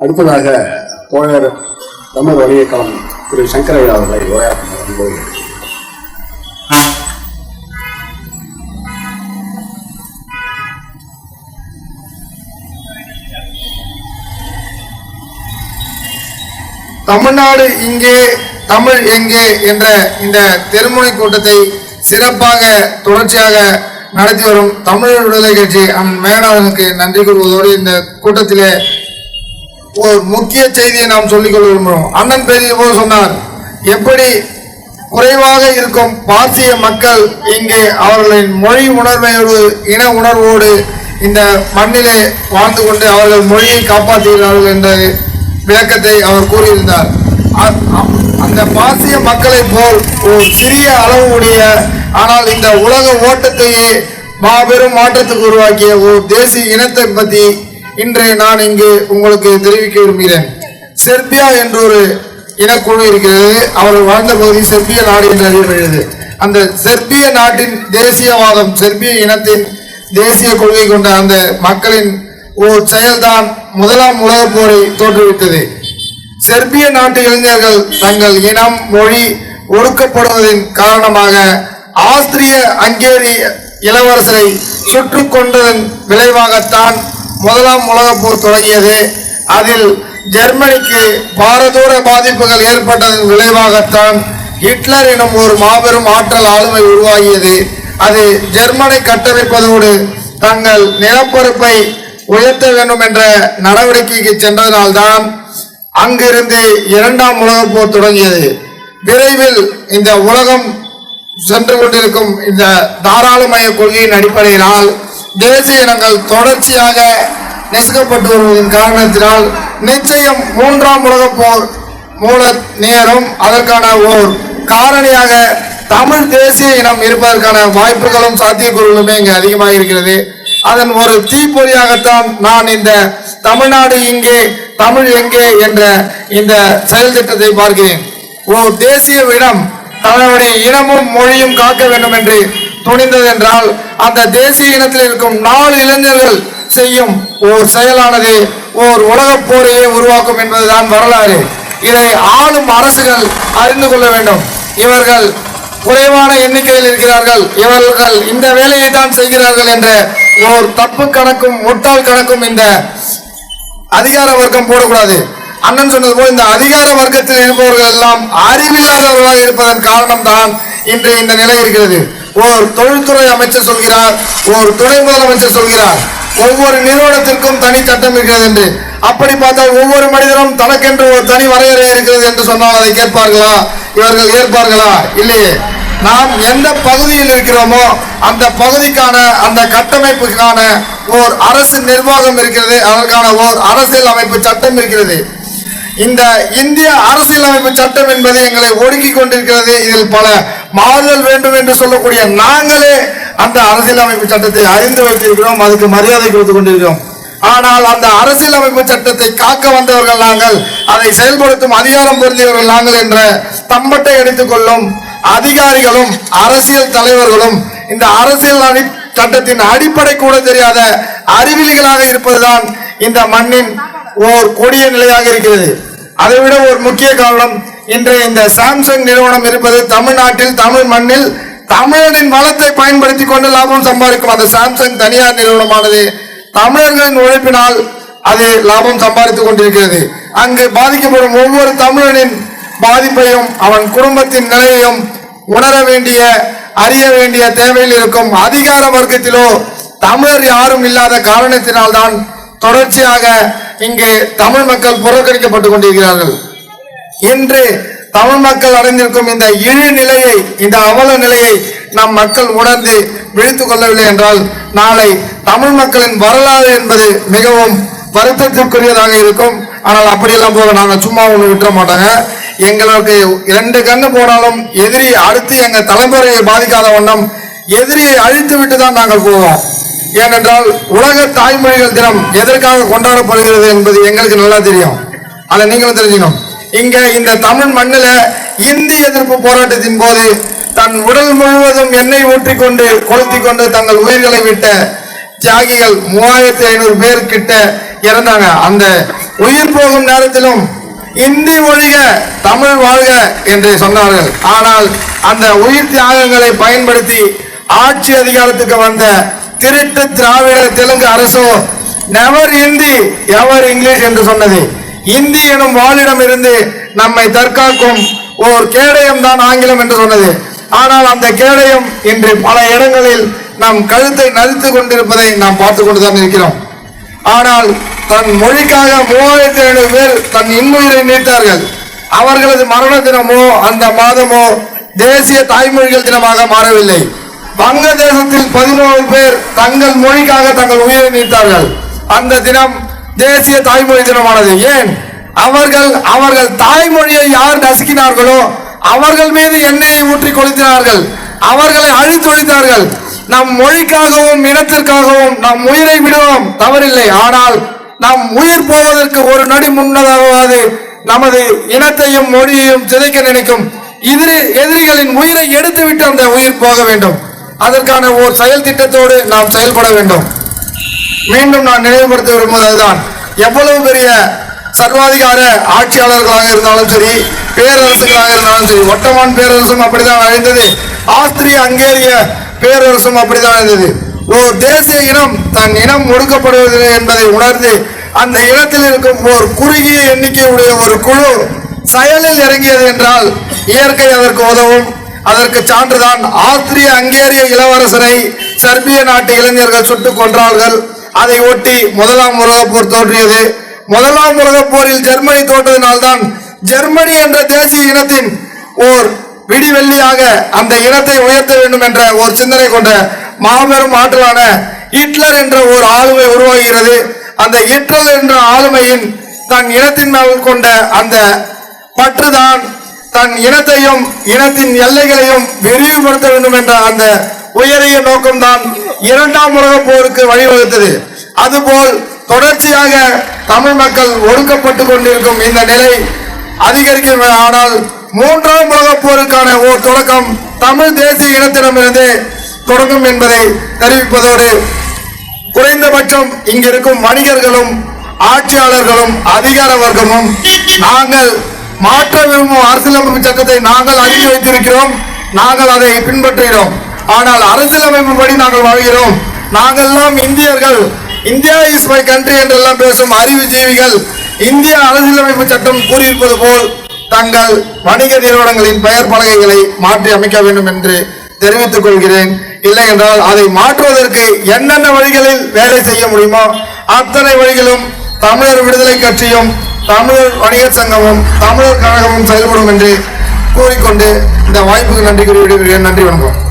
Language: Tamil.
அடுத்ததாக தோழர் தமிழ் வணிகக்களம் திரு சங்கரவேல் அவர்களை உரையாற்றுமாறு அன்போடு தமிழ்நாடு இங்கே தமிழ் எங்கே என்ற இந்த தெருமுனை கூட்டத்தை சிறப்பாக தொடர்ச்சியாக நடத்தி வரும் தமிழ் விடுதலை கட்சி அண்ணன் மேகநாதனுக்கு நன்றி கூறுவதோடு இந்த கூட்டத்திலே ஒரு முக்கிய செய்தியை நாம் சொல்லிக்கொள்ள விரும்புகிறோம். அண்ணன் பெரிய போது சொன்னார் எப்படி குறைவாக இருக்கும் பாசிய மக்கள் இங்கே அவர்களின் மொழி உணர்வையோடு இன உணர்வோடு இந்த மண்ணிலே வாழ்ந்து கொண்டு அவர்கள் மொழியை காப்பாற்றுகிறார்கள் என்ற விளக்கத்தை அவர் கூறியிருந்தார். அந்த பாசிய மக்களைப் போல் ஒரு சிறிய அளவு உடைய ஆனால் இந்த உலக ஓட்டத்தையே மாபெரும் மாற்றத்துக்கு உருவாக்கிய ஒரு தேசிய இனத்தை பற்றி இன்று நான் இங்கு உங்களுக்கு தெரிவிக்க விரும்புகிறேன். செர்பியா என்ற ஒரு இனக்குழு இருக்கிறது. அவர்கள் வாழ்ந்த பகுதி செர்பிய நாடு என்று அறியப்படுகிறது. அந்த செர்பிய நாட்டின் தேசியவாதம் செர்பிய இனத்தின் தேசிய கொள்கை கொண்ட அந்த மக்களின் ஓர் செயல்தான் முதலாம் உலகப் போரை தோற்றுவித்தது. செர்பிய நாட்டு இளைஞர்கள் தங்கள் இனம் மொழி ஒடுக்கப்படுவதன் காரணமாக ஆஸ்திரிய அங்கேரி இளவரசரை சுற்று கொண்டதன் விளைவாகத்தான் முதலாம் உலகப் போர் தொடங்கியது. அதில் ஜெர்மனிக்கு பாரதூர பாதிப்புகள் ஏற்பட்டதன் விளைவாகத்தான் ஹிட்லர் எனும் ஒரு மாபெரும் ஆற்றல் ஆளுமை உருவாகியது. அது ஜெர்மனை கட்டமைப்பதோடு தங்கள் நிலப்பரப்பை உயர்த்த வேண்டும் என்ற நடவடிக்கைக்கு சென்றதனால்தான் அங்கிருந்து இரண்டாம் உலகப் போர் தொடங்கியது. விரைவில் இந்த உலகம் சென்று கொண்டிருக்கும் இந்த தாராளமய கொள்கையின் அடிப்படையினால் தேசிய இனங்கள் தொடர்ச்சியாக நெசுக்கப்பட்டு வருவதன் காரணத்தினால் நிச்சயம் மூன்றாம் உலக போர் மூல நேரம் அதற்கான ஓர் காரணியாக தமிழ் தேசிய இனம் இருப்பதற்கான வாய்ப்புகளும் சாத்தியக்கூறுகளுமே இங்கு அதிகமாக இருக்கிறது அதன் ஒரு தீப்பொறியாகத்தான் நான் இந்த தமிழ்நாடு இங்கே தமிழ் எங்கே என்ற இந்த செயல் திட்டத்தை பார்க்கிறேன். ஓ தேசிய இனம் தன்னுடைய இனமும் மொழியும் காக்க வேண்டும் என்று துணிந்தது என்றால் அந்த தேசிய இனத்தில் இருக்கும் நாலு இளைஞர்கள் செய்யும் ஓர் செயலானது ஓர் உலகப் போரையே உருவாக்கும் என்பதுதான் வரலாறு. இதை ஆளும் அரசுகள் அறிந்து கொள்ள வேண்டும். இவர்கள் குறைவான எண்ணிக்கையில் இருக்கிறார்கள். இவர்கள் இந்த வேலையை தான் செய்கிறார்கள் என்ற ஓர் தப்பு கணக்கும் முட்டாள் கணக்கும் இந்த அதிகார வர்க்கம் போடக்கூடாது. அண்ணன் சொன்னது போல் இந்த அதிகார வர்க்கத்தில் இருப்பவர்கள் எல்லாம் அறிவில்லாதவர்களாக இருப்பதன் காரணம் தான் இன்று இந்த நிலை இருக்கிறது. ஓர் தொழில்துறை அமைச்சர் சொல்கிறார் ஓர் துணை முதலமைச்சர் சொல்கிறார். ஒவ்வொரு நிறுவனத்திற்கும் தனி சட்டம் இருக்கிறது என்று. அப்படி பார்த்தால் ஒவ்வொரு மனிதனும் தனக்கென்று ஒரு தனி வரையறை இருக்கிறது என்று சொன்னால் அதை கேட்பார்களா? இவர்கள் ஏற்பார்களா? இல்லையே. நாம் எந்த பகுதியில் இருக்கிறோமோ அந்த பகுதிக்கான அந்த கட்டமைப்புக்கான ஓர் அரசு நிர்வாகம் இருக்கிறது. அதற்கான ஓர் அரசியல் அமைப்பு சட்டம் இருக்கிறது. இந்த இந்திய அரசியலமைப்பு சட்டம் என்பது எங்களை ஒடுக்கி கொண்டிருக்கிறது. இதில் பல மாறுதல் வேண்டும் என்று சொல்லக்கூடிய நாங்களே அந்த அரசியலமைப்பு சட்டத்தை அறிந்து வைத்திருக்கிறோம் அதுக்கு மரியாதை கொடுத்து கொண்டிருக்கிறோம். ஆனால் அந்த அரசியலமைப்பு சட்டத்தை காக்க வந்தவர்கள் நாங்கள் அதை செயல்படுத்தும் அதிகாரம் பொருந்தியவர்கள் நாங்கள் என்ற தம்பட்டை எடுத்துக்கொள்ளும் அதிகாரிகளும் அரசியல் தலைவர்களும் இந்த அரசியல் சட்டத்தின் அடிப்படை கூட தெரியாத அறிவிலிகளாக இருப்பதுதான் இந்த மண்ணின் ஓர் கொடிய நிலையாக இருக்கிறது. அதைவிட ஒரு முக்கிய காரணம் இன்றைய இந்த சாம்சங் நிறுவனம் இருப்பது தமிழ்நாட்டில் தமிழ் மண்ணில் தமிழனின் வளத்தை பயன்படுத்தி கொண்டு லாபம் சம்பாதிக்கும் அந்த சாம்சங் தனியார் நிறுவனமானது தமிழர்களின் உழைப்பினால் அது லாபம் சம்பாதித்துக் கொண்டிருக்கிறது. அங்கு பாதிக்கப்படும் ஒவ்வொரு தமிழனின் பாதிப்பையும் அவன் குடும்பத்தின் நிலையையும் உணர வேண்டிய அறிய வேண்டிய தேவையில் இருக்கும் அதிகார வர்க்கத்திலோ தமிழர் யாரும் இல்லாத காரணத்தினால்தான் தொடர்ச்சியாக இங்கு தமிழ் மக்கள் புறக்கணிக்கப்பட்டு கொண்டிருக்கிறார்கள். இன்று தமிழ் மக்கள் அடைந்திருக்கும் இந்த இழி நிலையை இந்த அவல நிலையை நம் மக்கள் உணர்ந்து விழித்துக் கொள்ளவில்லை என்றால் நாளை தமிழ் மக்களின் வரலாறு என்பது மிகவும் வருத்தத்திற்குரியதாக இருக்கும். ஆனால் அப்படியெல்லாம் போக நாங்கள் சும்மா ஒன்று விட்டுற மாட்டாங்க. எங்களுக்கு இரண்டு கண்ணு போனாலும் எதிரி அடுத்து எங்கள் தலைமுறையை பாதிக்காத வண்ணம் எதிரியை அழித்து விட்டு தான் நாங்கள் போவோம். ஏனென்றால் உலக தாய்மொழிகள் தினம் எதற்காக கொண்டாடப்படுகிறது என்பது எங்களுக்கு நல்லா தெரியும். அதை நீங்களும் தெரிஞ்சுக்கணும். இங்க இந்த தமிழ் மண்ணில இந்தி எதிர்ப்பு போராட்டத்தின் போது தன் உடல் முழுவதும் எண்ணெய் ஊற்றிக்கொண்டு கொளுத்தி கொண்டு தங்கள் உயிர்களை விட்ட தியாகிகள் மூவாயிரத்தி ஐநூறு பேர் கிட்ட இறந்தாங்க. அந்த உயிர் போகும் நேரத்திலும் இந்தி ஒழிக தமிழ் வாழ்க என்று சொன்னார்கள். ஆனால் அந்த உயிர் தியாகங்களை பயன்படுத்தி ஆட்சி அதிகாரத்துக்கு வந்த திருட்டு திராவிட தெலுங்கு அரசோ நெவர் இந்தி எவர் இங்கிலீஷ் என்று சொன்னது. இந்தி எனும் வாளிடம் இருந்து நம்மை தற்காக்கும் ஓர் கேடயம் தான் ஆங்கிலம் என்று சொன்னது. ஆனால் அந்த கேடயம் இன்று பல இடங்களில் நம் கழுத்தை நறுத்து கொண்டிருப்பதை நாம் பார்த்து கொண்டுதான் இருக்கிறோம். ஆனால் தன் மொழிக்காக மூவாயிரத்தி ஐநூறு பேர் தன் இன்னுயிரை நீட்டார்கள். அவர்களது மரண தினமோ அந்த மாதமோ தேசிய தாய்மொழிகள் தினமாக மாறவில்லை. வங்கதேசத்தில் பதினோரு பேர் தங்கள் மொழிக்காக தங்கள் உயிரை நீத்தார்கள் அந்த தினம் தேசிய தாய்மொழி தினமானது. ஏன்? அவர்கள் அவர்கள் தாய்மொழியை யார் நசுக்கினார்களோ அவர்கள் மீது எண்ணெயை ஊற்றி கொளுத்தினார்கள். அவர்களை அழித்தொழித்தார்கள் நம் மொழிக்காகவும் இனத்திற்காகவும் நம் உயிரை விடுவோம். தவறில்லை. ஆனால் நம் உயிர் போவதற்கு ஒரு நடி முன்னதாகவாது நமது இனத்தையும் மொழியையும் சிதைக்க நினைக்கும் எதிரி எதிரிகளின் உயிரை எடுத்துவிட்டு அந்த உயிர் போக வேண்டும். அதற்கான ஒரு செயல் திட்டத்தோடு நாம் செயல்பட வேண்டும். மீண்டும் நான் நினைவுபடுத்த விரும்புவது அதுதான். எவ்வளவு பெரிய சர்வாதிகார ஆட்சியாளர்களாக இருந்தாலும் சரி பேரரசுகளாக இருந்தாலும் சரி ஒட்டமான் பேரரசும் அப்படிதான் அழிந்தது. ஆஸ்திரிய அங்கேரிய பேரரசும் அப்படிதான் அழிந்தது. ஒரு தேசிய இனம் தன் இனம் ஒடுக்கப்படுவதில்லை என்பதை உணர்ந்து அந்த இனத்தில் இருக்கும் ஒரு குறுகிய எண்ணிக்கையுடைய ஒரு குழு செயலில் இறங்கியது என்றால் இயற்கை அதற்கு உதவும். அதற்கு சான்றுதான் ஆஸ்திரிய அங்கேரிய இளவரசரை செர்பிய நாட்டு இளைஞர்கள் சுட்டுக் கொன்றார்கள். அதை ஒட்டி முதலாம் உலக போர் தோன்றியது. முதலாம் உலக போரில் ஜெர்மனி தோற்றதினால்தான் ஜெர்மனி என்ற தேசிய இனத்தின் ஓர் விடிவெள்ளியாக அந்த இனத்தை உயர்த்த வேண்டும் என்ற ஒரு சிந்தனை கொண்ட மாபெரும் ஆற்றலான ஹிட்லர் என்ற ஒரு ஆளுமை உருவாகிறது. அந்த ஹிட்லர் என்ற ஆளுமையின் தன் இனத்தின் மேல் கொண்ட அந்த பற்றுதான் தன் இனத்தையும் இனத்தின் எல்லைகளையும் விரிவுபடுத்த வேண்டும் என்ற அந்த உயரிய நோக்கம்தான் இரண்டாம் உலகப் போருக்கு வழிவகுத்தது. அதுபோல் தொடர்ச்சியாக தமிழ் மக்கள் ஒடுக்கப்பட்டு கொண்டிருக்கும் இந்த நிலை அதிகரிக்க ஆனால் மூன்றாம் உலக போருக்கான ஓர் தொடக்கம் தமிழ் தேசிய இனத்திடமிருந்து தொடங்கும் என்பதை தெரிவிப்பதோடு குறைந்தபட்சம் இங்கிருக்கும் வணிகர்களும் ஆட்சியாளர்களும் அதிகார வர்க்கமும் நாங்கள் மாற்ற விரும்பும் அரசியலமைப்பு சட்டத்தை நாங்கள் அறிந்து வைத்திருக்கிறோம். நாங்கள் அதை பின்பற்றுகிறோம். ஆனால் அரசியலமைப்பு படி நாங்கள் வாழ்கிறோம். நாங்கள்லாம் இந்தியர்கள். இந்தியா இஸ் மை கண்ட்ரி என்றெல்லாம் பேசும் அறிவு ஜீவிகள். இந்திய அரசியலமைப்பு சட்டம் கூறியிருப்பது போல் தங்கள் வணிக நிறுவனங்களின் பெயர் பலகைகளை மாற்றி அமைக்க வேண்டும் என்று தெரிவித்துக் கொள்கிறேன். இல்லை என்றால் அதை மாற்றுவதற்கு என்னென்ன வழிகளில் வேலை செய்ய முடியுமோ அத்தனை வழிகளும் தமிழர் விடுதலை கட்சியும் தமிழர் வணிகர் சங்கமும் தமிழர் கழகமும் செயல்படும் என்று கூறிக்கொண்டு இந்த வாய்ப்புக்கு நன்றி கூறி விடுகிறேன் நன்றி வணக்கம்.